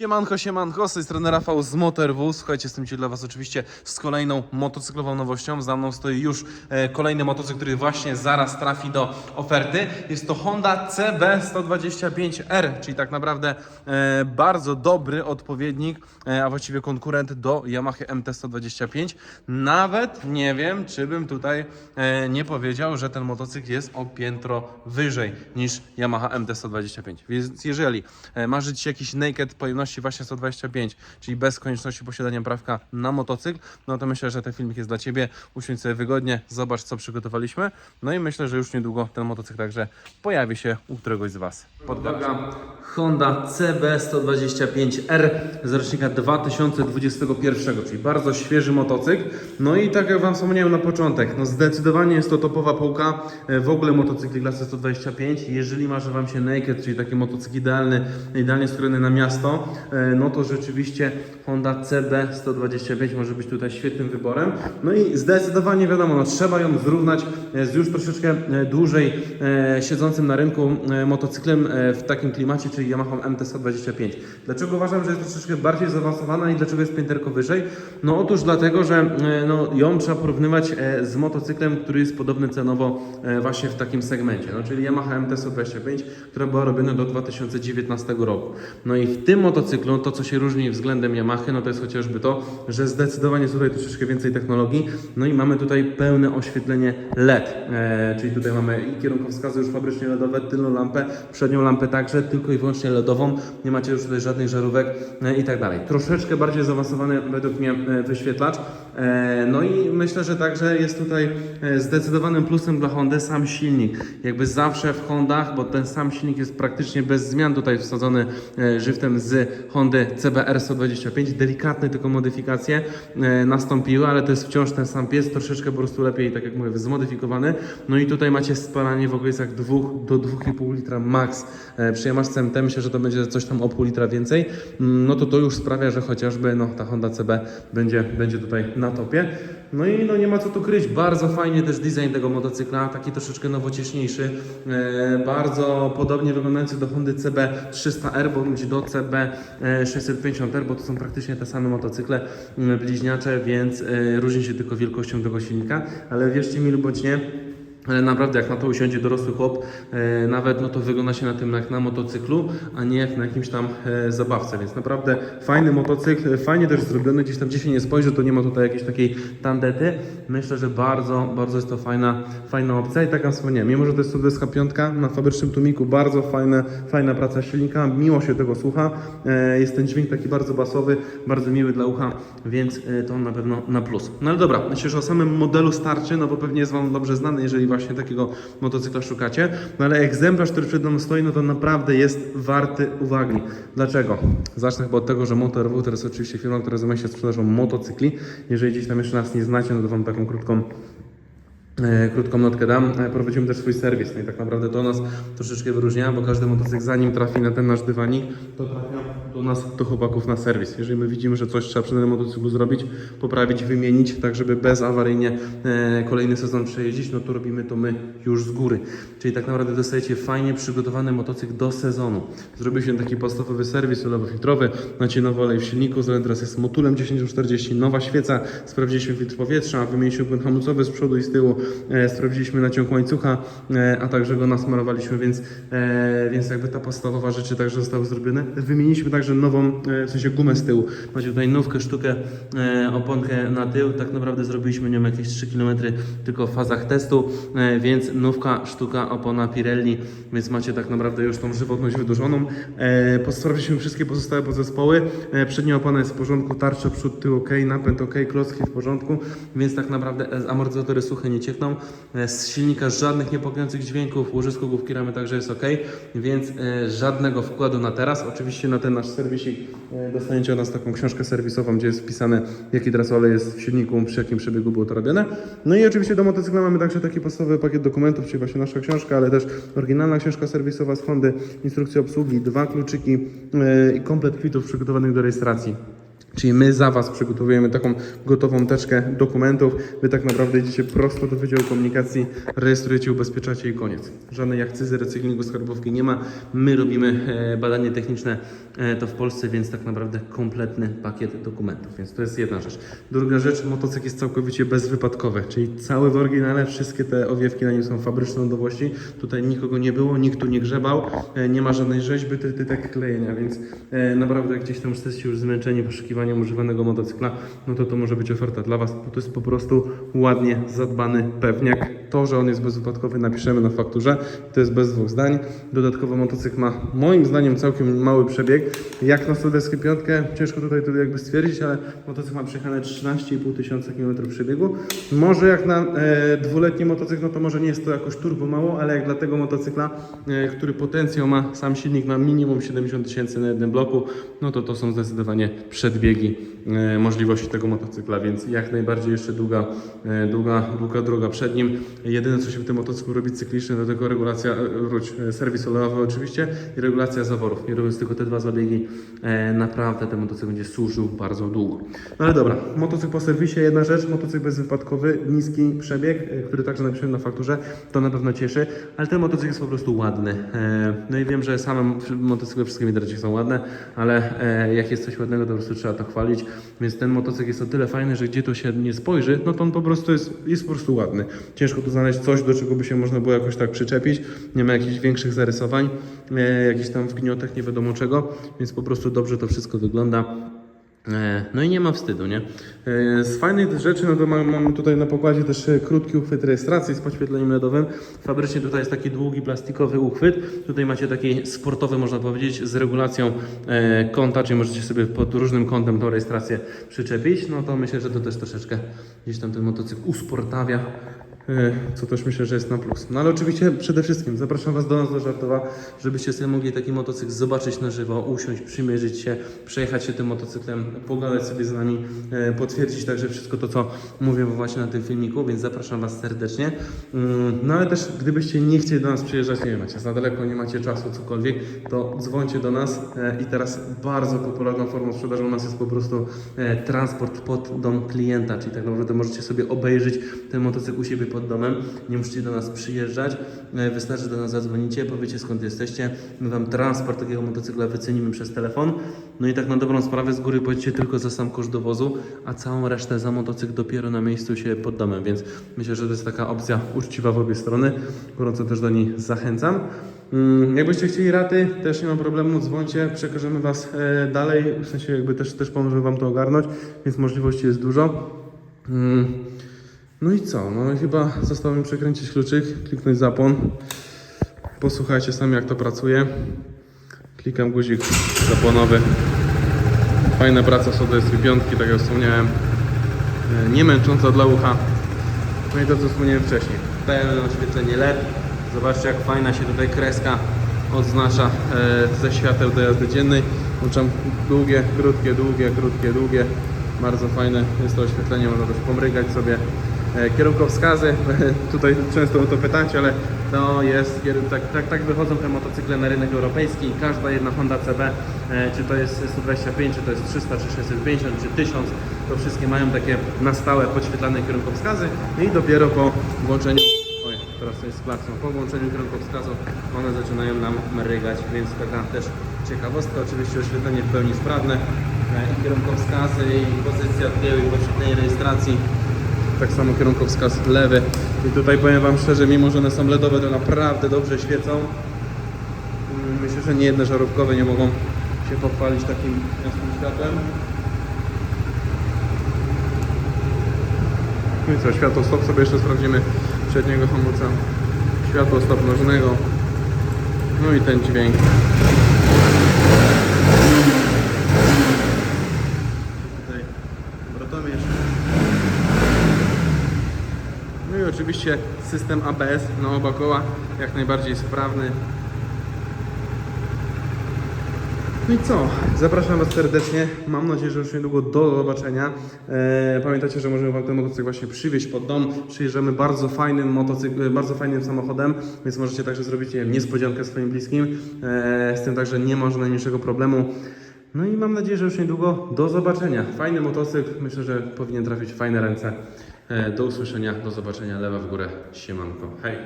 Siemanko, siemanko, z tej strony Rafał z MotorW. Słuchajcie, jestem dzisiaj dla Was oczywiście z kolejną motocyklową nowością. Za mną stoi już e, kolejny motocykl, który właśnie zaraz trafi do oferty. Jest to Honda CB125R, czyli tak naprawdę e, bardzo dobry odpowiednik, e, a właściwie konkurent do Yamaha MT-125. Nawet nie wiem, czy bym tutaj nie powiedział, że ten motocykl jest o piętro wyżej niż Yamaha MT-125. Więc jeżeli marzycie jakiś naked pojemności właśnie 125, czyli bez konieczności posiadania prawka na motocykl, no to myślę, że ten filmik jest dla Ciebie. Usiądź sobie wygodnie, zobacz co przygotowaliśmy. No i myślę, że już niedługo ten motocykl także pojawi się u któregoś z Was. Podwaga Honda CB125R z rocznika 2021, czyli bardzo świeży motocykl. No i tak jak Wam wspomniałem na początek, no zdecydowanie jest to topowa półka e, w ogóle motocykli klasy 125. Jeżeli marzy Wam się naked, czyli taki motocykl idealny, idealnie skrojony na miasto, no to rzeczywiście Honda CB125 może być tutaj świetnym wyborem. No i zdecydowanie wiadomo, no trzeba ją zrównać e, z już troszeczkę e, dłużej e, siedzącym na rynku e, motocyklem e, w takim klimacie, czyli Yamaha MT-125. Dlaczego uważam, że jest troszeczkę bardziej zaawansowana i dlaczego jest pięterko wyżej? No otóż dlatego, że e, no, ją trzeba porównywać e, z motocyklem, który jest podobny cenowo e, właśnie w takim segmencie, no, czyli Yamaha MT-125, która była robiona do 2019 roku. No i w tym motocyklu to, co się różni względem Yamahy, no to jest chociażby to, że zdecydowanie jest tutaj troszeczkę więcej technologii, no i mamy tutaj pełne oświetlenie LED, e, czyli tutaj mamy i kierunkowskazy już fabrycznie LEDowe, tylną lampę, przednią lampę także, tylko i wyłącznie LEDową, nie macie już tutaj żadnych żarówek e, i tak dalej. Troszeczkę bardziej zaawansowany według mnie e, wyświetlacz, no i myślę, że także jest tutaj e, zdecydowanym plusem dla Hondy sam silnik. Jakby zawsze w Hondach, bo ten sam silnik jest praktycznie bez zmian tutaj wsadzony e, żywtem z Hondy CBR 125. Delikatne tylko modyfikacje e, nastąpiły, ale to jest wciąż ten sam pies, troszeczkę po prostu lepiej, tak jak mówię, zmodyfikowany. No i tutaj macie spalanie w okolicach 2 do 2,5 litra max. E, Przy Yamaha MT myślę, że to będzie coś tam o pół litra więcej. Mm, No to to już sprawia, że chociażby no, ta Honda CB będzie, będzie tutaj na topie. No i no nie ma co tu kryć, bardzo fajnie też design tego motocykla, taki troszeczkę nowocieśniejszy, e, bardzo podobnie wyglądający do Hondy CB300R bądź do CB650R, bo to są praktycznie te same motocykle mm, bliźniacze, więc e, różni się tylko wielkością tego silnika, ale wierzcie mi lub bądź nie, naprawdę jak na to usiądzie dorosły chłop, e, nawet no to wygląda się na tym jak na motocyklu, a nie jak na jakimś tam e, zabawce, więc naprawdę fajny motocykl, e, fajnie też zrobiony, gdzieś tam gdzie się nie spojrzy, to nie ma tutaj jakiejś takiej tandety. Myślę, że bardzo, bardzo jest to fajna, fajna opcja. I tak jak wspomniałem, mimo że to jest Sudeska 5 na fabrycznym tłumiku, bardzo fajne, fajna praca silnika, miło się tego słucha, jest ten dźwięk taki bardzo basowy, bardzo miły dla ucha, więc to na pewno na plus. No ale dobra, myślę, że o samym modelu starczy, no bo pewnie jest Wam dobrze znany, jeżeli właśnie takiego motocykla szukacie, no ale egzemplarz, który przed nami stoi, no to naprawdę jest warty uwagi. Dlaczego? Zacznę chyba od tego, że MotorW to jest oczywiście firma, która zajmuje się sprzedażą motocykli. Jeżeli gdzieś tam jeszcze nas nie znacie, no to Wam taką krótką krótką notkę dam. E, Prowadzimy też swój serwis. No i tak naprawdę to nas troszeczkę wyróżnia, bo każdy motocykl zanim trafi na ten nasz dywanik, to trafia do nas, do chłopaków na serwis. Jeżeli my widzimy, że coś trzeba przy danym motocyklu zrobić, poprawić, wymienić, tak żeby bezawaryjnie e, kolejny sezon przejeździć, no to robimy to my już z góry. Czyli tak naprawdę dostajecie fajnie przygotowany motocykl do sezonu. Zrobił się taki podstawowy serwis olewo-filtrowy, macie nowy olej w silniku, Zolen teraz jest motulem 1040, nowa świeca, sprawdziliśmy filtr powietrza, wymieniliśmy płyn hamulcowy z przodu i z tyłu, e, sprawdziliśmy naciąg łańcucha, e, a także go nasmarowaliśmy, więc, e, więc jakby ta podstawowa rzeczy także zostały zrobione. Wymieniliśmy także nową, w sensie gumę z tyłu. Macie tutaj nówkę, sztukę, oponkę na tył, tak naprawdę zrobiliśmy nią jakieś 3 km tylko w fazach testu, więc nówka, sztuka, opona Pirelli, więc macie tak naprawdę już tą żywotność wydłużoną. Sprawdziliśmy wszystkie pozostałe podzespoły, przednia opona jest w porządku, tarcza, przód, tył ok, napęd ok, klocki w porządku, więc tak naprawdę amortyzatory suche nie ciekną, e, z silnika żadnych niepokojących dźwięków, łożysko główki ramy także jest ok, więc e, żadnego wkładu na teraz. Oczywiście na ten nasz serwisik e, dostaniecie od nas taką książkę serwisową, gdzie jest wpisane jaki teraz olej jest w silniku, przy jakim przebiegu było to robione. No i oczywiście do motocykla mamy także taki podstawowy pakiet dokumentów, czyli właśnie nasza książka, ale też oryginalna książka serwisowa z Hondy, instrukcja obsługi, dwa kluczyki i komplet kwitów przygotowanych do rejestracji. Czyli my za Was przygotowujemy taką gotową teczkę dokumentów. Wy tak naprawdę idziecie prosto do Wydziału Komunikacji, rejestrujecie, ubezpieczacie i koniec. Żadnej akcyzy, recyklingu, skarbówki nie ma. My robimy e, badanie techniczne e, to w Polsce, więc tak naprawdę kompletny pakiet dokumentów. Więc to jest jedna rzecz. Druga rzecz, motocykl jest całkowicie bezwypadkowy, czyli cały w oryginale, wszystkie te owiewki na nim są fabryczne nowości. Tutaj nikogo nie było, nikt tu nie grzebał, e, nie ma żadnej rzeźby, ty, ty tak klejenia, więc naprawdę gdzieś tam jesteście już zmęczeni poszukiwaniem używanego motocykla, no to to może być oferta dla Was, bo to jest po prostu ładnie zadbany pewniak. To, że on jest bezwypadkowy napiszemy na fakturze, to jest bez dwóch zdań. Dodatkowo motocykl ma moim zdaniem całkiem mały przebieg. Jak na Sodeskę piątkę, ciężko tutaj to jakby stwierdzić, ale motocykl ma przejechane 13,5 tysiąca km przebiegu. Może jak na e, dwuletni motocykl, no to może nie jest to jakoś turbo mało, ale jak dla tego motocykla, e, który potencjał ma, sam silnik ma minimum 70 tysięcy na jednym bloku, no to to są zdecydowanie przedbiegi e, możliwości tego motocykla, więc jak najbardziej jeszcze długa, e, długa, długa droga przed nim. Jedyne co się w tym motocyklu robi cyklicznie, to tylko regulacja, e, e, serwis olejowy oczywiście i regulacja zaworów. I robiąc tylko te dwa zabiegi, e, naprawdę ten motocykl będzie służył bardzo długo. No ale dobra, motocykl po serwisie, jedna rzecz, motocykl bezwypadkowy, niski przebieg, e, który także napiszemy na fakturze, to na pewno cieszy, ale ten motocykl jest po prostu ładny. E, No i wiem, że same motocykle wszystkie w internecie są ładne, ale e, jak jest coś ładnego, to po prostu trzeba to chwalić, więc ten motocykl jest o tyle fajny, że gdzie to się nie spojrzy, no to on po prostu jest, jest po prostu ładny. Ciężko tu znaleźć coś, do czego by się można było jakoś tak przyczepić, nie ma jakichś większych zarysowań, e, jakichś tam wgniotach, nie wiadomo czego, więc po prostu dobrze to wszystko wygląda. E, No i nie ma wstydu, nie? E, Z fajnych rzeczy, no to mam- mamy tutaj na pokładzie też e, krótki uchwyt rejestracji z podświetleniem LEDowym. Fabrycznie tutaj jest taki długi plastikowy uchwyt. Tutaj macie taki sportowy, można powiedzieć, z regulacją kąta, czyli możecie sobie pod różnym kątem tą rejestrację przyczepić. No to myślę, że to też troszeczkę gdzieś tam ten motocykl usportawia. E, Co też myślę, że jest na plus. No ale oczywiście przede wszystkim zapraszam Was do nas do Żartowa, żebyście sobie mogli taki motocykl zobaczyć na żywo, usiąść, przymierzyć się, przejechać się tym motocyklem, pogadać sobie z nami, e, potwierdzić także wszystko to, co mówię właśnie na tym filmiku, więc zapraszam Was serdecznie. Mm, No ale też gdybyście nie chcieli do nas przyjeżdżać, nie macie za daleko, nie macie czasu, cokolwiek, to dzwońcie do nas e, i teraz bardzo popularną formą sprzedaży u nas jest po prostu transport pod dom klienta, czyli tak naprawdę możecie sobie obejrzeć ten motocykl u siebie pod domem, nie musicie do nas przyjeżdżać, e, wystarczy do nas zadzwonicie, powiecie skąd jesteście, my Wam transport takiego motocykla wycenimy przez telefon, no i tak na dobrą sprawę z góry płacicie tylko za sam koszt dowozu, a całą resztę za motocykl dopiero na miejscu się pod domem, więc myślę, że to jest taka opcja uczciwa w obie strony, gorąco też do niej zachęcam. Mm, Jakbyście chcieli raty, też nie ma problemu, dzwońcie, przekażemy Was e, dalej, w sensie jakby też, też pomożemy Wam to ogarnąć, więc możliwości jest dużo. No i co? No chyba zostało mi przekręcić kluczyk, kliknąć zapłon. Posłuchajcie sami jak to pracuje. Klikam guzik zapłonowy. Fajna praca to piątki, tak jak wspomniałem. E, Nie męcząca dla ucha. No i to co wspomniałem wcześniej. Pełne oświetlenie LED. Zobaczcie jak fajna się tutaj kreska odznacza e, ze świateł do jazdy dziennej. Włączam długie, krótkie, długie, krótkie, długie. Bardzo fajne jest to oświetlenie, można też pomrygać sobie. E, Kierunkowskazy, tutaj często o to pytacie, ale to jest, tak, tak, tak wychodzą te motocykle na rynek europejski. Każda jedna Honda CB, e, czy to jest 125, czy to jest 300, czy 650, czy 1000, to wszystkie mają takie na stałe podświetlane kierunkowskazy i dopiero po włączeniu teraz jest klakson. Po włączeniu kierunkowskazu one zaczynają nam mrygać, więc taka też ciekawostka. Oczywiście oświetlenie w pełni sprawne. E, I kierunkowskazy, i pozycja tyłu, i podświetlenie rejestracji. Tak samo kierunkowskaz lewy. I tutaj powiem Wam szczerze, mimo że one są LEDowe, to naprawdę dobrze świecą. Mm, Myślę, że nie jedne żarówkowe nie mogą się pochwalić takim jasnym światłem. No i co, światło stop sobie jeszcze sprawdzimy przedniego hamulca. Światło stop nożnego. No i ten dźwięk. Tutaj wrotomierz. No i oczywiście system ABS na oba koła, jak najbardziej sprawny. No i co? Zapraszam Was serdecznie. Mam nadzieję, że już niedługo do zobaczenia. E, pamiętajcie, że możemy Wam ten motocykl właśnie przywieźć pod dom. Przyjeżdżamy bardzo fajnym motocykl, bardzo fajnym samochodem, więc możecie także zrobić nie wiem, niespodziankę swoim bliskim. E, z tym także nie ma najmniejszego problemu. No i mam nadzieję, że już niedługo do zobaczenia. Fajny motocykl, myślę, że powinien trafić w fajne ręce. E, Do usłyszenia, do zobaczenia, lewa w górę, siemanko, hej!